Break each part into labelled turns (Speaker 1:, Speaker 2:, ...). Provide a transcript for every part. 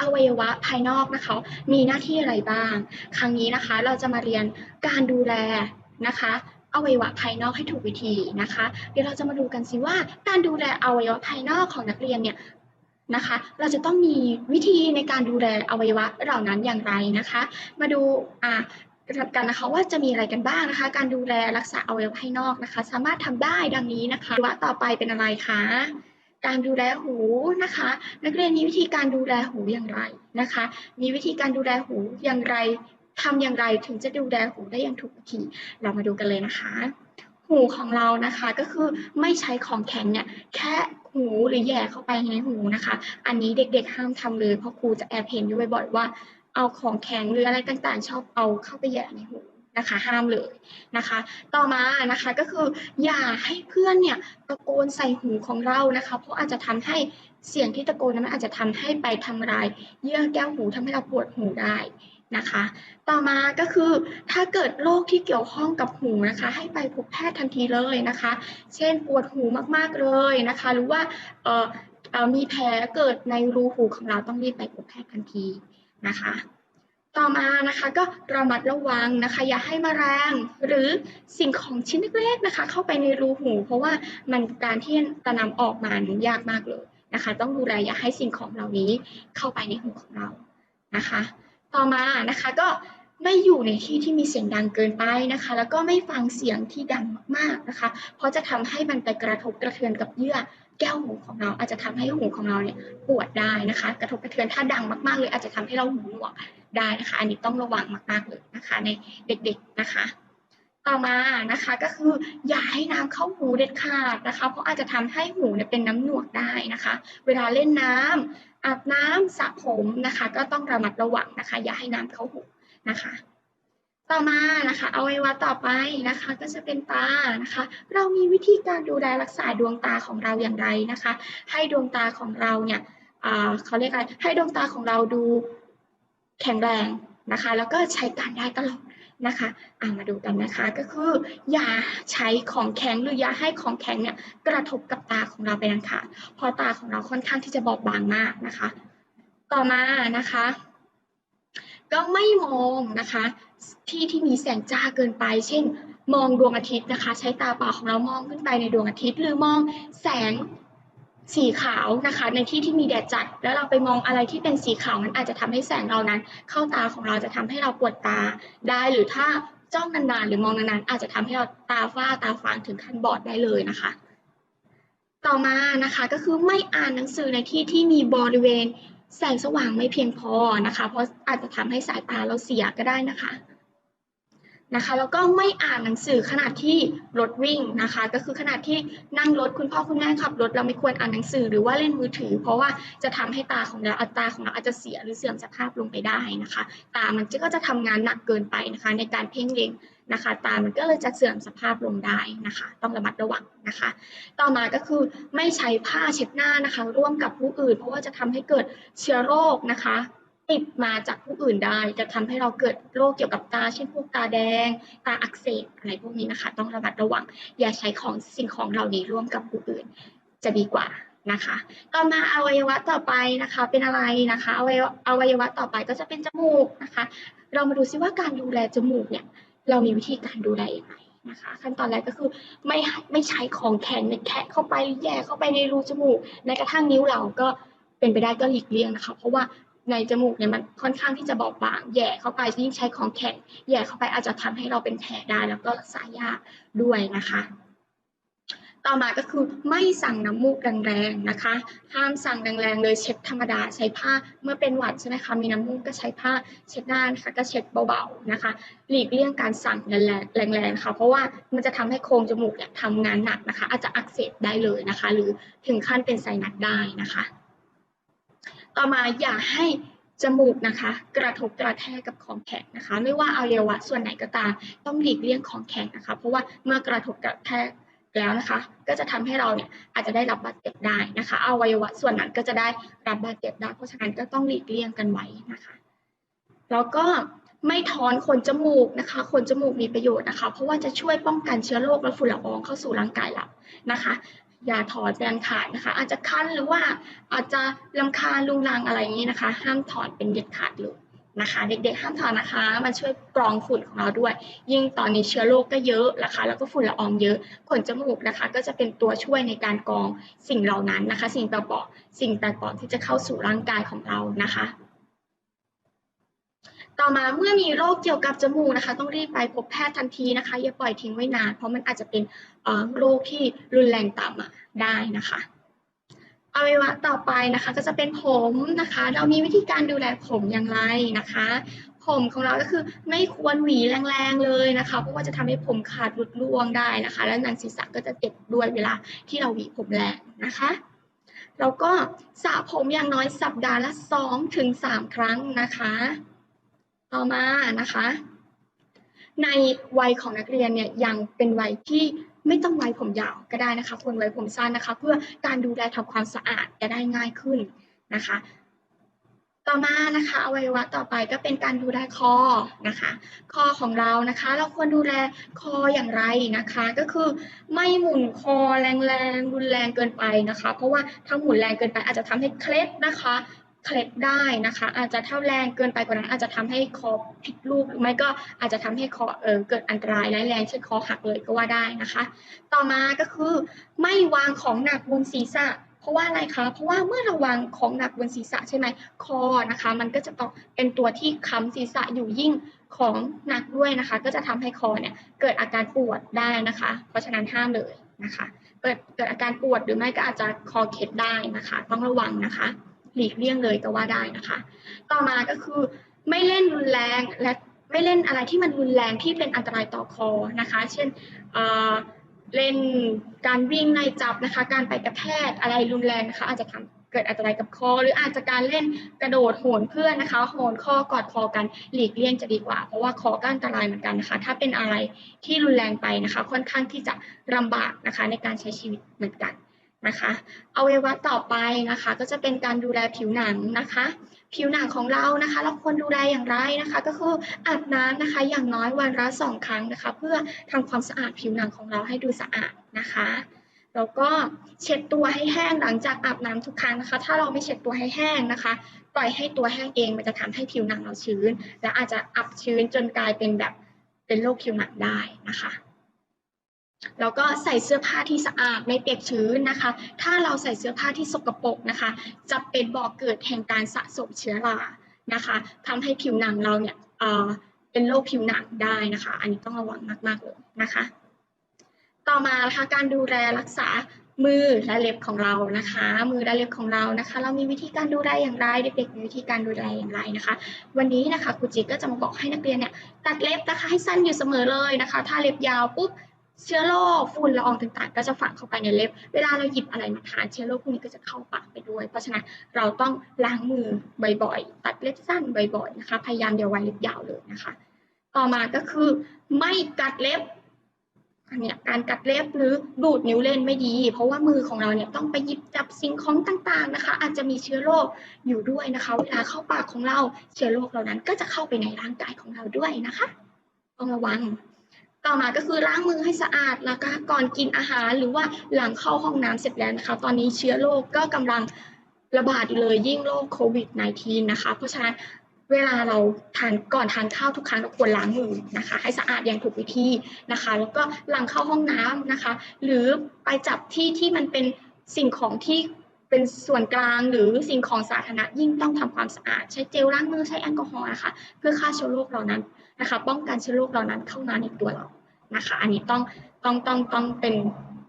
Speaker 1: อวัยวะ
Speaker 2: ภายนอกนะคะ มีหน้าที่อะไรบ้าง ครั้งนี้นะคะเราจะมาเรียนการดูแลนะคะ อวัยวะภายนอกให้ถูกวิธีนะคะ เดี๋ยวเราจะมาดูกันสิว่าการดูแลอวัยวะภายนอกของนักเรียนเนี่ยนะคะ เราจะต้องมีวิธีในการดูแลอวัยวะเหล่านั้นอย่างไรนะคะ มาดูอ่ากันนะคะว่าจะมีอะไรกันบ้างนะคะ การดูแลรักษาอวัยวะภายนอกนะคะ สามารถทำได้ดังนี้นะคะวัวะต่อไปเป็นอะไรคะการดูแลหูนะคะ นักเรียนมีวิธีการดูแลหูอย่างไรนะคะ มีวิธีการดูแลหูอย่างไร ทำอย่างไรถึงจะดูแลหูได้อย่างถูกวิธี เรามาดูกันเลยนะคะ หูของเรานะคะก็คือไม่ใช้ของแข็งเนี่ยแค่หูหรือแย่เข้าไปในหูนะคะ อันนี้เด็กๆห้ามทำเลยเพราะครูจะแอบเห็นอยู่บ่อยๆว่าเอาของแข็งหรืออะไรต่างๆ ชอบเอาเข้าไปแย่ในหูนะคะห้ามเลยนะคะ ต่อมานะคะก็คืออย่าให้เพื่อนเนี่ยตะโกนใส่หูของเรานะคะ เพราะอาจจะทำให้เสียงที่ตะโกนนั้นอาจจะทำให้ไปทำร้ายเยื่อแก้วหูทำให้เราปวดหูได้ นะคะ ต่อมาก็คือถ้าเกิดโรคที่เกี่ยวข้องกับหูนะคะ ให้ไปพบแพทย์ทันทีเลยนะคะ เช่นปวดหูมากๆเลยนะคะ หรือว่าเอ่อมีแผลเกิดในรูหูของเราต้องรีบไปพบแพทย์ทันทีนะคะต่อมานะคะก็ระมัดระวังนะคะ อย่าให้มแมลงหรือสิ่งของชิ้นเล็กๆนะคะ เข้าไปในรูหู เพราะว่ามันการที่จะนำออกมานั้นยากมากเลยนะคะ ต้องดูแลอย่าให้สิ่งของเหล่านี้เข้าไปในหูของเรานะคะ ต่อมานะคะก็ไม่อยู่ในที่ที่มีเสียงดังเกินไปนะคะ แล้วก็ไม่ฟังเสียงที่ดังมากๆนะคะ เพราะจะทำให้มันไปกระทบกระเทือนกับเยื่อแก้วหูของเรา อาจจะทำให้หูของเราเนี่ยปวดได้นะคะ กระทบกระเทือนถ้าดังมากๆเลยอาจจะทำให้เราหูหนวกได้นะคะ อันนี้ต้องระวังมากๆเลยนะคะ ในเด็กๆนะคะ ต่อมานะคะก็คืออย่าให้น้ำเข้าหูเด็ดขาดนะคะ เพราะอาจจะทำให้หูเนี่ยเป็นน้ำหนวกได้นะคะ เวลาเล่นน้ำอาบน้ำสระผมนะคะ ก็ต้องระมัดระวังนะคะ อย่าให้น้ำเข้าหูนะคะต่อมานะคะอวัยวะต่อไปนะคะ ก็จะเป็นตานะคะ เรามีวิธีการดูแลรักษาดวงตาของเราอย่างไรนะคะ ให้ดวงตาของเราเนี่ยเขาเรียกอะไรให้ดวงตาของเราดูแข็งแรงนะคะ แล้วก็ใช้การได้ตลอด นะคะอ่ามาดูกันนะคะก็คืออย่าใช้ของแข็งหรืออย่าให้ของแข็งเนี่ยกระทบกับตาของเราไปนันค่ะพราะตาของเราค่อนข้างที่จะบอบบางมากนะคะ ต่อมานะคะ ก็ไม่มองนะคะ ที่ที่มีแสงจ้าเกินไป เช่น มองดวงอาทิตย์นะคะ ใช้ตาเปล่าของเรามองขึ้นไปในดวงอาทิตย์ หรือมองแสง สีขาวนะคะ ในที่ที่มีแดดจัด แล้วเราไปมองอะไรที่เป็นสีขาวมันอาจจะทำให้แสงเรานั้น เข้าตาของเราจะทำให้เราปวดตาได้หรือถ้าจ้องนานๆหรือมองนานๆอาจจะทำให้เราตาฝ้าตาฟางถึงขั้นบอดได้เลยนะคะ ต่อมานะคะก็คือไม่อ่านหนังสือในที่ที่มีบริเวณแสงสว่างไม่เพียงพอนะคะ เพราะอาจจะทำให้สายตาเราเสียก็ได้นะคะ นะคะ แล้วก็ไม่อ่านหนังสือขณะที่รถวิ่งนะคะ ก็คือขณะที่นั่งรถคุณพ่อคุณแม่ขับรถเราไม่ควรอ่านหนังสือหรือว่าเล่นมือถือ เพราะว่าจะทำให้ตาของเราอัตราของเราอาจจะเสียหรือเสื่อมสภาพลงไปได้นะคะ ตามันก็จะทำงานหนักเกินไปนะคะ ในการเพ่งเล็งนะคะ ตามันก็เลยจะเสื่อมสภาพลงได้นะคะ ต้องระมัดระวังนะคะ ต่อมาก็คือไม่ใช้ผ้าเช็ดหน้านะคะ ร่วมกับผู้อื่น เพราะว่าจะทำให้เกิดเชื้อโรคนะคะ ติดมาจากผู้อื่นได้ จะทำให้เราเกิดโรคเกี่ยวกับตา เช่นพวกตาแดง ตาอักเสบอะไรพวกนี้นะคะ ต้องระมัดระวัง อย่าใช้ของสิ่งของเหล่านี้ร่วมกับผู้อื่นจะดีกว่านะคะ ต่อมาอวัยวะต่อไปนะคะ เป็นอะไรนะคะอวัยวะอวัยวะต่อไปก็จะเป็นจมูกนะคะ เรามาดูซิว่าการดูแลจมูกเนี่ยเรามีวิธีการดูแลยังไงนะคะขั้นตอนแรกก็คือไม่ไม่ใช้ของแข็งแคะเข้าไปแย่เข้าไปในรูจมูกแม้กระทั่งนิ้วเราก็เป็นไปได้ก็หลีกเลี่ยงนะคะ เพราะว่า ในจมูกเนี่ยมันค่อนข้างที่จะบอบบางแย่เข้าไปยิ่งใช้ของแข็งแย่เข้าไปอาจจะทำให้เราเป็นแผลได้แล้วก็รักษายากด้วยนะคะ ต่อมาก็คือไม่สั่งน้ำมูกแรงๆนะคะ ห้ามสั่งแรงๆเลยเช็ดธรรมดาใช้ผ้าเมื่อเป็นหวัดใช่ไหมคะมีน้ำมูกก็ใช้ผ้าเช็ดหน้านะคะก็เช็ดเบาๆนะคะ หลีกเลี่ยงการสั่งแรงๆแรงๆค่ะเพราะว่ามันจะทำให้โครงจมูกเนี่ยทำงานหนักนะคะ อาจจะอักเสบได้เลยนะคะ หรือถึงขั้นเป็นไซนัสได้นะคะ ต่อมาอย่าให้จมูกนะคะ กระทบกระแทกกับของแข็งนะคะ ไม่ว่าอวัยวะส่วนไหนก็ตามต้องหลีกเลี่ยงของแข็งนะคะ เพราะว่าเมื่อกระทบกระแทกแล้วนะคะ ก็จะทำให้เราเนี่ยอาจจะได้รับบาดเจ็บได้นะคะอวัยวะส่วนนั้นก็จะได้รับบาดเจ็บได้ เพราะฉะนั้นก็ต้องหลีกเลี่ยงกันไว้นะคะ แล้วก็ไม่ถอนขนจมูกนะคะขนจมูกมีประโยชน์นะคะ เพราะว่าจะช่วยป้องกันเชื้อโรคและฝุ่นละอองเข้าสู่ร่างกายเรานะคะ อย่าถอนเป็นขาดนะคะ อาจจะคันหรือว่าอาจจะลำคาลุงลังอะไรอย่างนี้นะคะ ห้ามถอนเป็นเด็ดขาดเลยนะคะ เด็กๆห้ามถอนนะคะ มันช่วยกรองฝุ่นของเราด้วย ยิ่งตอนนี้เชื้อโรคก็เยอะนะคะ แล้วก็ฝุ่นละอองเยอะขนจมูกนะคะ ก็จะเป็นตัวช่วยในการกรองสิ่งเหล่านั้นนะคะ สิ่งแปลกปลอมสิ่งแปลกปลอมที่จะเข้าสู่ร่างกายของเรานะคะ ต่อมาเมื่อมีโรคเกี่ยวกับจมูกนะคะ ต้องรีบไปพบแพทย์ทันทีนะคะ อย่าปล่อยทิ้งไว้นาน เพราะมันอาจจะเป็นโรคที่รุนแรงตามมาได้นะคะอวัยวะต่อไปนะคะ ก็จะเป็นผมนะคะ เรามีวิธีการดูแลผมอย่างไรนะคะ ผมของเราก็คือไม่ควรหวีแรงๆเลยนะคะ เพราะว่าจะทำให้ผมขาดหลุดร่วงได้นะคะ และหนังศีรษะก็จะเจ็บด้วยเวลาที่เราหวีผมแรงนะคะแล้วก็สระผมอย่างน้อยสัปดาห์ละ2ถึง3ครั้งนะคะ ต่อมานะคะ ในวัยของนักเรียนเนี่ยยังเป็นวัยที่ไม่ต้องไว้ผมยาวก็ได้นะคะควรไว้ผมสั้นนะคะ เพื่อการดูแลทำความสะอาดจะได้ง่ายขึ้นนะคะ ต่อมานะคะอวัยวะต่อไปก็เป็นการดูแลคอนะคะ คอของเรานะคะ เราควรดูแลคออย่างไรนะคะ ก็คือไม่หมุนคอแรงๆรุนแรงเกินไปนะคะ เพราะว่าถ้าหมุนแรงเกินไปอาจจะทำให้เคล็ดนะคะ เคล็ดได้นะคะ อาจจะถ้าแรงเกินไปกว่านั้นอาจจะทำให้คอผิดรูปหรือไม่ก็อาจจะทำให้คอเออเกิดอันตรายร้ายแรงเช่นคอหักเลยก็ว่าได้นะคะ ต่อมาก็คือไม่วางของหนักบนศีรษะเพราะว่าอะไรคะ เพราะว่าเมื่อเราวางของหนักบนศีรษะใช่ไหมคอนะคะ มันก็จะต้องเป็นตัวที่ค้ำศีรษะอยู่ยิ่งของหนักด้วยนะคะ ก็จะทำให้คอเนี่ยเกิดอาการปวดได้นะคะ เพราะฉะนั้นห้ามเลยนะคะ เกิดเกิดอาการปวดหรือไม่ก็อาจจะคอเคล็ดได้นะคะ ต้องระวังนะคะ หลีกเลี่ยงเลยก็ว่าได้นะคะ ต่อมาก็คือไม่เล่นรุนแรงและไม่เล่นอะไรที่มันรุนแรงที่เป็นอันตรายต่อคอนะคะ เช่นเเล่นการวิ่งในจับนะคะ การไปกระแทกอะไรรุนแรงนะคะ อาจจะทำเกิดอันตรายกับคอ หรืออาจจะการเล่นกระโดดโหนเพื่อนนะคะโหนข้อกอดคอกันหลีกเลี่ยงจะดีกว่า เพราะว่าคอก็อันตรายเหมือนกันนะคะ ถ้าเป็นอะไรที่รุนแรงไปนะคะ ค่อนข้างที่จะลำบากนะคะในการใช้ชีวิตเหมือนกัน นะคะอวัยวะต่อไปนะคะ ก็จะเป็นการดูแลผิวหนังนะคะ ผิวหนังของเรานะคะ เราควรดูแลอย่างไรนะคะ ก็คืออาบน้ำนะคะ อย่างน้อยวันละสองครั้งนะคะ เพื่อทำความสะอาดผิวหนังของเราให้ดูสะอาดนะคะแล้วก็เช็ดตัวให้แห้งหลังจากอาบน้ำทุกครั้งนะคะ ถ้าเราไม่เช็ดตัวให้แห้งนะคะ ปล่อยให้ตัวแห้งเองมันจะทำให้ผิวหนังเราชื้น และอาจจะอับชื้นจนกลายเป็นแบบเป็นโรคผิวหนังได้นะคะ แล้วก็ใส่เสื้อผ้าที่สะอาดไม่เปียกชื้นนะคะ ถ้าเราใส่เสื้อผ้าที่สกปรกนะคะ จะเป็นบ่อกเกิดแห่งการสะสมเชื้อรานะคะทำให้ผิวหนังเราเนี่ยเอ่อเป็นโรคผิวหนังได้นะคะ อันนี้ต้องระวังมากๆเลยนะคะ ต่อมานะคะการดูแลรักษามือและเล็บของเรานะคะ มือและเล็บของเรานะคะ เรามีวิธีการดูแลอย่างไรเด็กๆมีวิธีการดูแลอย่างไรนะคะ วันนี้นะคะครูจิ๊กก็จะมาบอกให้นักเรียนเนี่ยตัดเล็บนะคะให้สั้นอยู่เสมอเลยนะคะ ถ้าเล็บยาวปุ๊บ เชื้อโรคฝุ่นละอองต่างๆ ก็จะฝังเข้าไปในเล็บ เวลาเราหยิบอะไรมาทานเชื้อโรคพวกนี้ก็จะเข้าปากไปด้วย เพราะฉะนั้นเราต้องล้างมือบ่อยๆ ตัดเล็บสั้นบ่อยๆนะคะ พยายามอย่าไว้เล็บยาวเลยนะคะ ต่อมาก็คือไม่กัดเล็บอันเนี้ยการกัดเล็บหรือดูดนิ้วเล่นไม่ดี เพราะว่ามือของเราเนี่ยต้องไปหยิบจับสิ่งของต่างๆนะคะ อาจจะมีเชื้อโรคอยู่ด้วยนะคะ เวลาเข้าปากของเราเชื้อโรคเหล่านั้นก็จะเข้าไปในร่างกายของเราด้วยนะคะต้องระวัง ต่อมาก็คือล้างมือให้สะอาดแล้วก็ก่อนกินอาหารหรือว่าหลังเข้าห้องน้ำเสร็จแล้วนะคะ ตอนนี้เชื้อโรคก็กำลังระบาดอยู่เลยยิ่งโรคโควิด -19 นะคะ เพราะฉะนั้นเวลาเราทานก่อนทานข้าวทุกครั้งเราควรล้างมือนะคะ ให้สะอาดอย่างถูกวิธีนะคะ แล้วก็หลังเข้าห้องน้ำนะคะ หรือไปจับที่ที่มันเป็นสิ่งของที่เป็นส่วนกลางหรือสิ่งของสาธารณะยิ่งต้องทำความสะอาด ใช้เจลล้างมือใช้แอลกอฮอล์นะคะ เพื่อฆ่าเชื้อโรคเหล่านั้น นะคะ ป้องกันเชื้อโรคเหล่านั้นเข้ามาในตัวเรานะคะ อันนี้ต้องต้องต้องต้องเป็น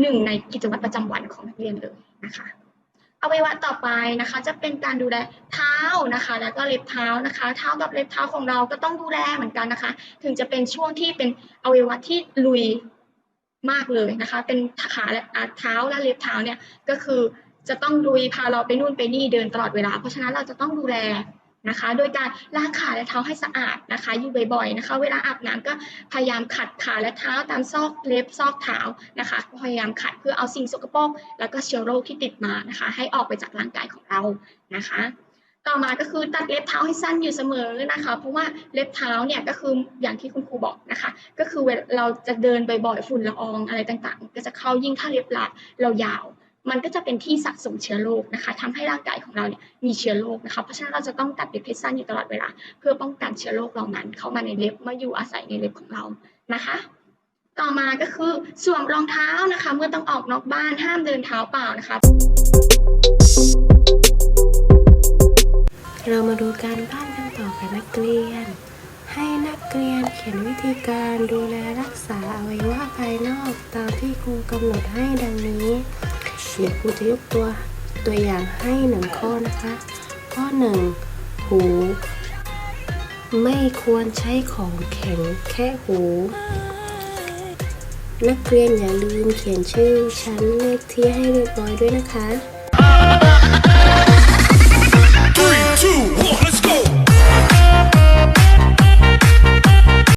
Speaker 2: หนึ่งในกิจวัตรประจำวันของนักเรียนเลยนะคะอวัยวะต่อไปนะคะ จะเป็นการดูแลเท้านะคะ แล้วก็เล็บเท้านะคะ เท้ากับเล็บเท้าของเราก็ต้องดูแลเหมือนกันนะคะ ถึงจะเป็นช่วงที่เป็นอวัยวะที่ลุยมากเลยนะคะ เป็นขาและเท้าและเล็บเท้าเนี่ยก็คือจะต้องลุยพาเราไปนู่นไปนี่เดินตลอดเวลา เพราะฉะนั้นเราจะต้องดูแล นะคะ โดยการล้างขาและเท้าให้สะอาดนะคะอยู่บ่อยๆนะคะ เวลาอาบน้ำก็พยายามขัดขาและเท้าตามซอกเล็บซอกเท้านะคะ พยายามขัดเพื่อเอาสิ่งสกปรกแล้วก็เชื้อโรคที่ติดมานะคะ ให้ออกไปจากร่างกายของเรานะคะ ต่อมาก็คือตัดเล็บเท้าให้สั้นอยู่เสมอนะคะ เพราะว่าเล็บเท้าเนี่ยก็คืออย่างที่คุณครูบอกนะคะ ก็คือเวลาเราจะเดินบ่อยๆฝุ่นละอองอะไรต่างๆ ก็จะเข้ายิ่งถ้าเล็บละเรายาว มันก็จะเป็นที่สะสมเชื้อโรคนะคะทำให้ร่างกายของเราเนี่ยมีเชื้อโรคนะคะเพราะฉะนั้นเราจะต้องตัดเล็บให้สั้นอยู่ตลอดเวลา เพื่อป้องกันเชื้อโรคเหล่านั้น เข้ามาในเล็บมาอยู่อาศัยในเล็บของเรานะคะ ต่อมาก็คือสวมรองเท้านะคะ เมื่อต้องออกนอกบ้านห้ามเดินเท้าเปล่านะคะ
Speaker 3: เรามาดูการบ้านกันต่อกับนักเรียน ให้นักเรียนเขียนวิธีการดูแลรักษาอวัยวะภายนอกตามที่ครูกำหนดให้ดังนี้ ดี๋ยวครูจะยกตัวตัวอย่างให้หนึ่งข้อนะคะ ข้อหนึ่งหู ไม่ควรใช้ของแข็งแค่หู นักเรียนอย่าลืมเขียนชื่อชั้นเลขที่ให้เรียบร้อยด้วยนะคะ